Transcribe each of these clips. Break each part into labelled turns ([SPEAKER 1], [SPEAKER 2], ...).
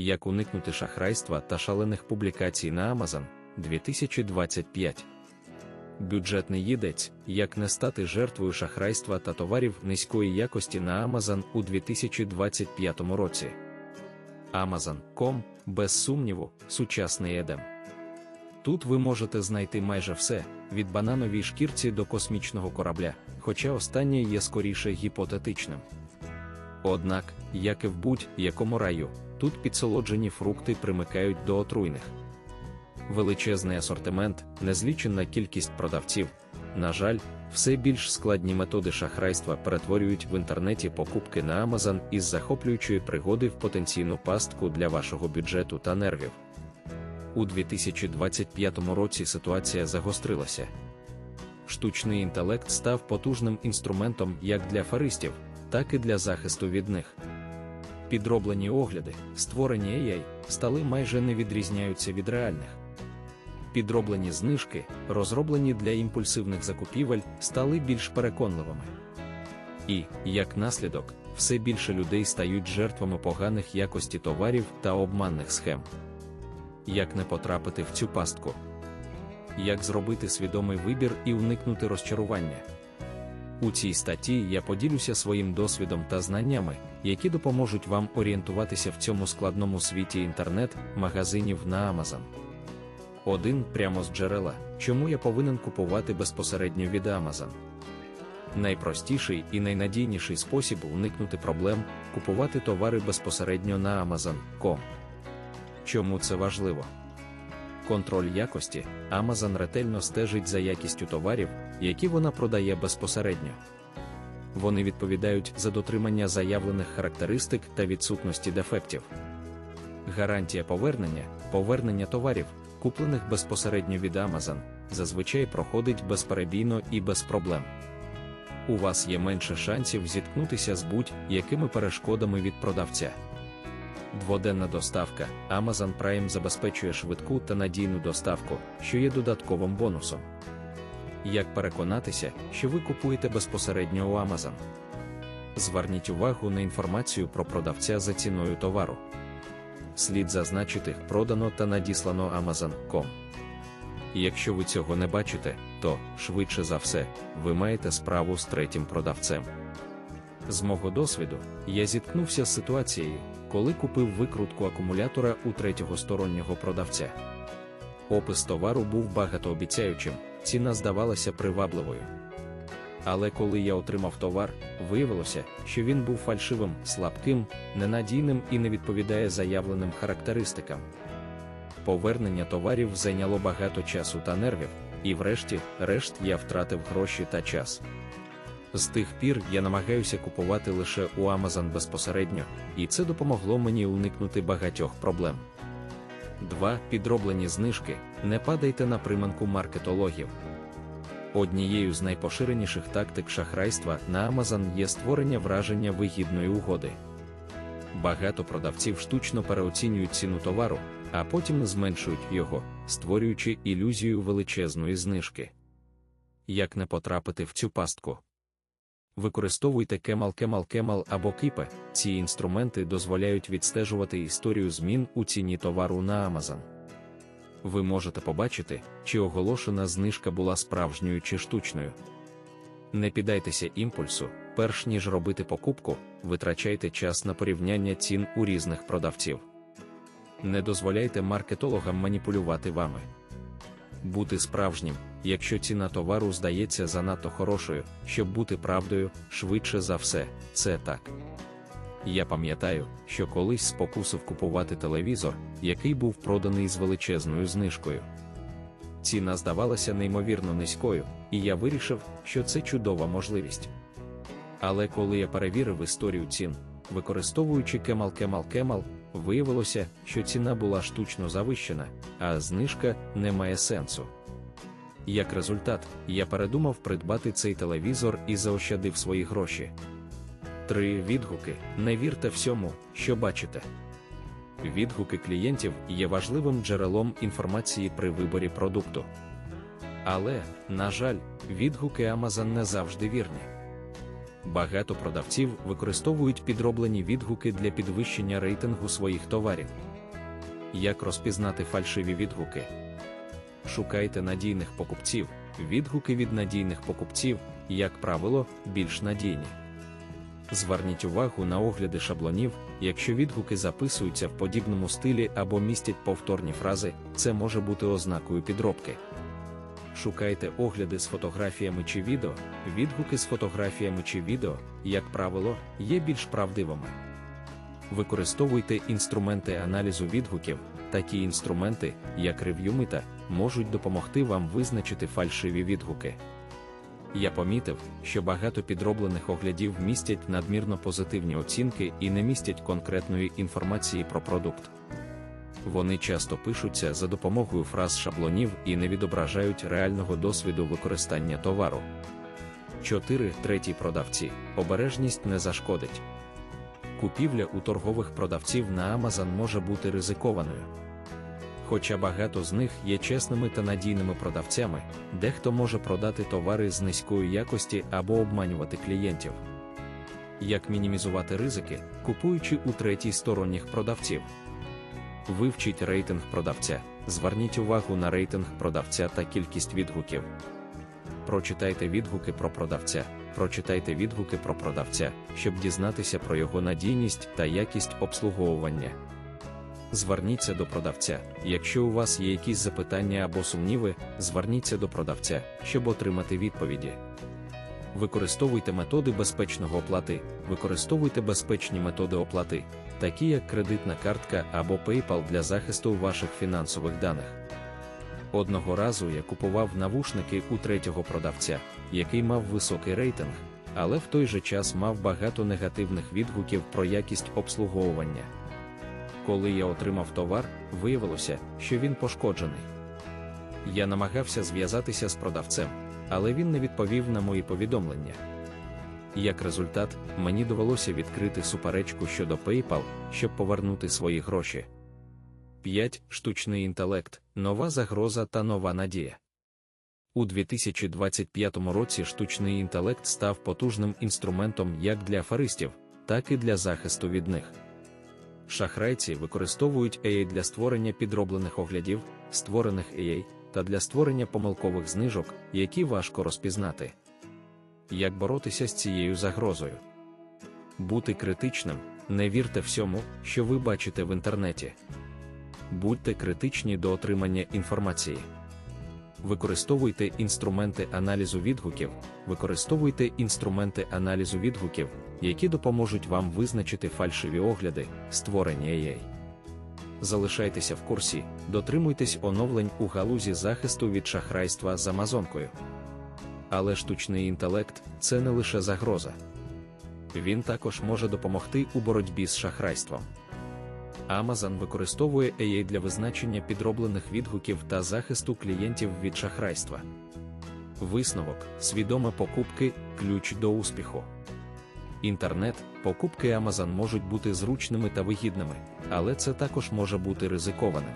[SPEAKER 1] Як уникнути шахрайства та шалених публікацій на Amazon 2025. Бюджетний їдець, як не стати жертвою шахрайства та товарів низької якості на Amazon у 2025 році. Amazon.com, без сумніву, сучасний едем. Тут ви можете знайти майже все, від банановій шкірці до космічного корабля, хоча останнє є скоріше гіпотетичним. Однак, як і в будь-якому раю, тут підсолоджені фрукти примикають до отруйних. Величезний асортимент, незлічена кількість продавців. На жаль, все більш складні методи шахрайства перетворюють в інтернеті покупки на Amazon із захоплюючої пригоди в потенційну пастку для вашого бюджету та нервів. У 2025 році ситуація загострилася. Штучний інтелект став потужним інструментом як для фаристів, так і для захисту від них. Підроблені огляди, створені AI, стали майже не відрізняються від реальних. Підроблені знижки, розроблені для імпульсивних закупівель, стали більш переконливими. І, як наслідок, все більше людей стають жертвами поганих якості товарів та обманних схем. Як не потрапити в цю пастку? Як зробити свідомий вибір і уникнути розчарування? У цій статті я поділюся своїм досвідом та знаннями, які допоможуть вам орієнтуватися в цьому складному світі інтернет-магазинів на Amazon. Один прямо з джерела, чому я повинен купувати безпосередньо від Amazon. Найпростіший і найнадійніший спосіб уникнути проблем купувати товари безпосередньо на Amazon.com. Чому це важливо? Контроль якості Amazon ретельно стежить за якістю товарів, які вона продає безпосередньо. Вони відповідають за дотримання заявлених характеристик та відсутності дефектів. Гарантія повернення, повернення товарів, куплених безпосередньо від Amazon, зазвичай проходить безперебійно і без проблем. У вас є менше шансів зіткнутися з будь-якими перешкодами від продавця. Дводенна доставка Amazon Prime забезпечує швидку та надійну доставку, що є додатковим бонусом. Як переконатися, що ви купуєте безпосередньо у Amazon? Зверніть увагу на інформацію про продавця за ціною товару. Слід зазначити продано та надіслано Amazon.com. Якщо ви цього не бачите, то, швидше за все, ви маєте справу з третім продавцем. З мого досвіду, я зіткнувся з ситуацією, коли купив викрутку акумулятора у третього стороннього продавця. Опис товару був багатообіцяючим, ціна здавалася привабливою. Але коли я отримав товар, виявилося, що він був фальшивим, слабким, ненадійним і не відповідає заявленим характеристикам. Повернення товарів зайняло багато часу та нервів, і, врешті, решт я втратив гроші та час. З тих пір я намагаюся купувати лише у Amazon безпосередньо, і це допомогло мені уникнути багатьох проблем. 2. Підроблені знижки. Не падайте на приманку маркетологів. Однією з найпоширеніших тактик шахрайства на Amazon є створення враження вигідної угоди. Багато продавців штучно переоцінюють ціну товару, а потім зменшують його, створюючи ілюзію величезної знижки. Як не потрапити в цю пастку? Використовуйте Kemal Kemal Kemal або Кіпе. Ці інструменти дозволяють відстежувати історію змін у ціні товару на Amazon. Ви можете побачити, чи оголошена знижка була справжньою чи штучною. Не піддайтеся імпульсу, перш ніж робити покупку, витрачайте час на порівняння цін у різних продавців. Не дозволяйте маркетологам маніпулювати вами. Бути справжнім, якщо ціна товару здається занадто хорошою, щоб бути правдою, швидше за все, це так. Я пам'ятаю, що колись спокусив купувати телевізор, який був проданий з величезною знижкою. Ціна здавалася неймовірно низькою, і я вирішив, що це чудова можливість. Але коли я перевірив історію цін, використовуючи Кемал Кемал Кемал, виявилося, що ціна була штучно завищена, а знижка не має сенсу. Як результат, я передумав придбати цей телевізор і заощадив свої гроші. Три відгуки. Не вірте всьому, що бачите. Відгуки клієнтів є важливим джерелом інформації при виборі продукту. Але, на жаль, відгуки Amazon не завжди вірні. Багато продавців використовують підроблені відгуки для підвищення рейтингу своїх товарів. Як розпізнати фальшиві відгуки? Шукайте надійних покупців. Відгуки від надійних покупців, як правило, більш надійні. Зверніть увагу на огляди шаблонів, якщо відгуки записуються в подібному стилі або містять повторні фрази, це може бути ознакою підробки. Шукайте огляди з фотографіями чи відео. Відгуки з фотографіями чи відео, як правило, є більш правдивими. Використовуйте інструменти аналізу відгуків. Такі інструменти, як рев'юмита, можуть допомогти вам визначити фальшиві відгуки. Я помітив, що багато підроблених оглядів містять надмірно позитивні оцінки і не містять конкретної інформації про продукт. Вони часто пишуться за допомогою фраз шаблонів і не відображають реального досвіду використання товару. 4. Треті продавці. Обережність не зашкодить. Купівля у торгових продавців на Amazon може бути ризикованою. Хоча багато з них є чесними та надійними продавцями, дехто може продати товари з низької якості або обманювати клієнтів. Як мінімізувати ризики, купуючи у третій сторонніх продавців? Вивчіть рейтинг продавця, зверніть увагу на рейтинг продавця та кількість відгуків. Прочитайте відгуки про продавця, прочитайте відгуки про продавця, щоб дізнатися про його надійність та якість обслуговування. Зверніться до продавця. Якщо у вас є якісь запитання або сумніви, зверніться до продавця, щоб отримати відповіді. Використовуйте методи безпечного оплати, використовуйте безпечні методи оплати, такі як кредитна картка або PayPal для захисту ваших фінансових даних. Одного разу я купував навушники у третього продавця, який мав високий рейтинг, але в той же час мав багато негативних відгуків про якість обслуговування. Коли я отримав товар, виявилося, що він пошкоджений. Я намагався зв'язатися з продавцем, але він не відповів на мої повідомлення. Як результат, мені довелося відкрити суперечку щодо PayPal, щоб повернути свої гроші. 5. Штучний інтелект, нова загроза та нова надія. У 2025 році штучний інтелект став потужним інструментом як для аферистів, так і для захисту від них. Шахрайці використовують AI для створення підроблених оглядів, створених AI, та для створення помилкових знижок, які важко розпізнати. Як боротися з цією загрозою? Бути критичним, не вірте всьому, що ви бачите в інтернеті. Будьте критичні до отримання інформації. Використовуйте інструменти аналізу відгуків, використовуйте інструменти аналізу відгуків, які допоможуть вам визначити фальшиві огляди, створення AI. Залишайтеся в курсі, дотримуйтесь оновлень у галузі захисту від шахрайства з Амазонкою. Але штучний інтелект це не лише загроза. Він також може допомогти у боротьбі з шахрайством. Amazon використовує AI для визначення підроблених відгуків та захисту клієнтів від шахрайства. Висновок, свідоме покупки ключ до успіху. Інтернет, покупки Amazon можуть бути зручними та вигідними, але це також може бути ризикованим.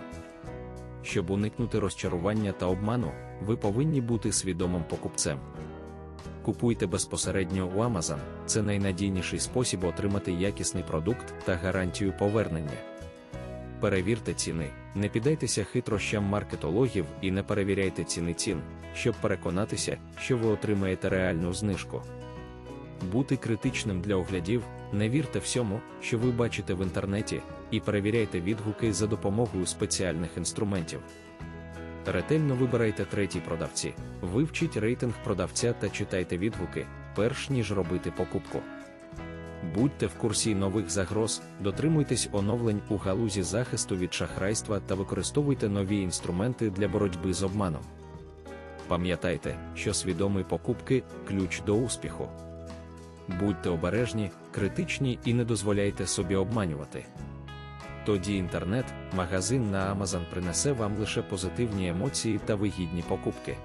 [SPEAKER 1] Щоб уникнути розчарування та обману, ви повинні бути свідомим покупцем. Купуйте безпосередньо у Amazon, це найнадійніший спосіб отримати якісний продукт та гарантію повернення. Перевірте ціни, не піддайтеся хитрощам маркетологів і не перевіряйте ціни цін, щоб переконатися, що ви отримаєте реальну знижку. Бути критичним для оглядів, не вірте всьому, що ви бачите в інтернеті, і перевіряйте відгуки за допомогою спеціальних інструментів. Ретельно вибирайте треті продавці, вивчіть рейтинг продавця та читайте відгуки, перш ніж робити покупку. Будьте в курсі нових загроз, дотримуйтесь оновлень у галузі захисту від шахрайства та використовуйте нові інструменти для боротьби з обманом. Пам'ятайте, що свідомі покупки ключ до успіху. Будьте обережні, критичні і не дозволяйте собі обманювати. Тоді інтернет, магазин на Amazon принесе вам лише позитивні емоції та вигідні покупки.